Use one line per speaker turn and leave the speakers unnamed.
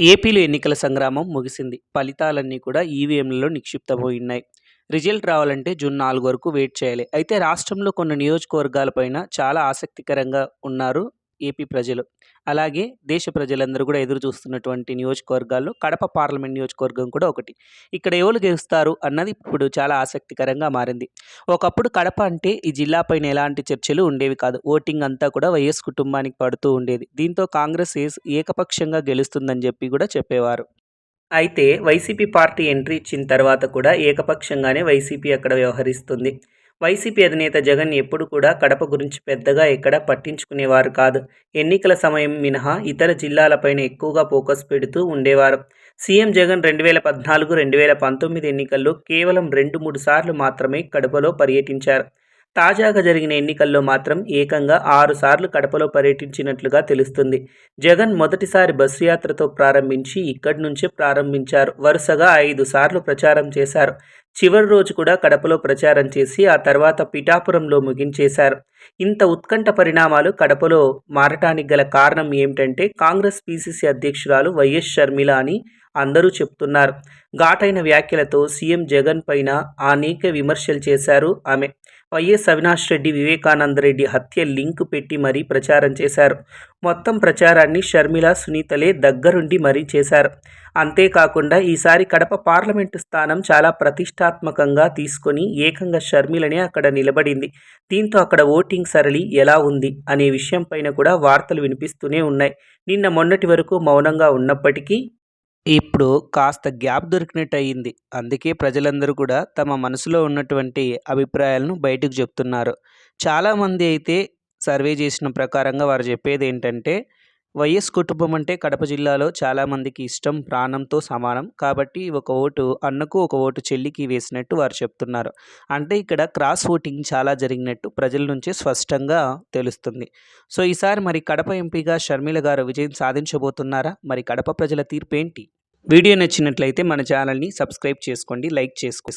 ఏపీలో ఎన్నికల సంగ్రామం ముగిసింది. ఫలితాలన్నీ కూడా ఈవీఎంలలో నిక్షిప్తమవున్నాయి. రిజల్ట్ రావాలంటే జూన్ నాలుగు వరకు వెయిట్ చేయాలి. అయితే రాష్ట్రంలో కొన్ని నియోజకవర్గాలపైన చాలా ఆసక్తికరంగా ఉన్నారు ఏపీ ప్రజలు. అలాగే దేశ ప్రజలందరూ కూడా ఎదురు చూస్తున్నటువంటి నియోజకవర్గాల్లో కడప పార్లమెంట్ నియోజకవర్గం కూడా ఒకటి. ఇక్కడ ఎవరు గెలుస్తారు అన్నది ఇప్పుడు చాలా ఆసక్తికరంగా మారింది. ఒకప్పుడు కడప అంటే ఈ జిల్లాపైన ఎలాంటి చర్చలు ఉండేవి కాదు. ఓటింగ్ అంతా కూడా వైఎస్ కుటుంబానికి పడుతూ ఉండేది. దీంతో కాంగ్రెస్ ఏస్ ఏకపక్షంగా గెలుస్తుందని చెప్పి కూడా చెప్పేవారు. అయితే వైసీపీ పార్టీ ఎంట్రీ ఇచ్చిన తర్వాత కూడా ఏకపక్షంగానే వైసీపీ అక్కడ వ్యవహరిస్తుంది. వైసీపీ అధినేత జగన్ ఎప్పుడు కూడా కడప గురించి పెద్దగా ఎక్కడ పట్టించుకునేవారు కాదు. ఎన్నికల సమయం మినహా ఇతర జిల్లాలపైన ఎక్కువగా ఫోకస్ పెడుతూ ఉండేవారు. సీఎం జగన్ రెండు వేల పద్నాలుగు, రెండు వేల పంతొమ్మిది ఎన్నికల్లో కేవలం రెండు మూడు సార్లు మాత్రమే కడపలో పర్యటించారు. తాజాగా జరిగిన ఎన్నికల్లో మాత్రం ఏకంగా ఆరు సార్లు కడపలో పర్యటించినట్లుగా తెలుస్తుంది. జగన్ మొదటిసారి బస్సు యాత్రతో ప్రారంభించి ఇక్కడి నుంచే ప్రారంభించారు. వరుసగా ఐదు సార్లు ప్రచారం చేశారు. చివరి రోజు కూడా కడపలో ప్రచారం చేసి ఆ తర్వాత పిఠాపురంలో ముగించేశారు. ఇంత ఉత్కంఠ పరిణామాలు కడపలో మారటానికి గల కారణం ఏమిటంటే కాంగ్రెస్ పీసీసీ అధ్యక్షురాలు వైఎస్ షర్మిల అని అందరూ చెప్తున్నారు. ఘాటైన వ్యాఖ్యలతో సీఎం జగన్ పైన అనేక విమర్శలు చేశారు ఆమె. వైఎస్ అవినాష్ రెడ్డి, వివేకానంద రెడ్డి హత్య లింక్ పెట్టి మరీ ప్రచారం చేశారు. మొత్తం ప్రచారాన్ని షర్మిల, సునీతలే దగ్గరుండి మరీ చేశారు. అంతేకాకుండా ఈసారి కడప పార్లమెంటు స్థానం చాలా ప్రతిష్టాత్మకంగా తీసుకొని ఏకంగా షర్మిలనే అక్కడ నిలబడింది. దీంతో అక్కడ ఓటింగ్ సరళి ఎలా ఉంది అనే విషయం పైన కూడా వార్తలు వినిపిస్తూనే ఉన్నాయి. నిన్న మొన్నటి వరకు మౌనంగా ఉన్నప్పటికీ ఇప్పుడు కాస్త గ్యాప్ దొరికినట్టు అయింది అందుకే ప్రజలందరూ కూడా తమ మనసులో ఉన్నటువంటి అభిప్రాయాలను బయటకు చెప్తున్నారు. చాలామంది అయితే సర్వే చేసిన ప్రకారంగా వారు చెప్పేది ఏంటంటే వైఎస్ కుటుంబం అంటే కడప జిల్లాలో చాలామందికి ఇష్టం ప్రాణంతో సమానం. కాబట్టి ఒక ఓటు అన్నకు, ఒక ఓటు చెల్లికి వేసినట్టు వారు చెప్తున్నారు. అంటే ఇక్కడ క్రాస్ ఓటింగ్ చాలా జరిగినట్టు ప్రజల నుంచే స్పష్టంగా తెలుస్తుంది. సో ఈసారి మరి కడప ఎంపీగా షర్మిల గారు విజయం సాధించబోతున్నారా? మరి కడప ప్రజల తీర్పేంటి? వీడియో నచ్చినట్లయితే మన ఛానల్ని సబ్స్క్రైబ్ చేసుకోండి. లైక్ చేసుకో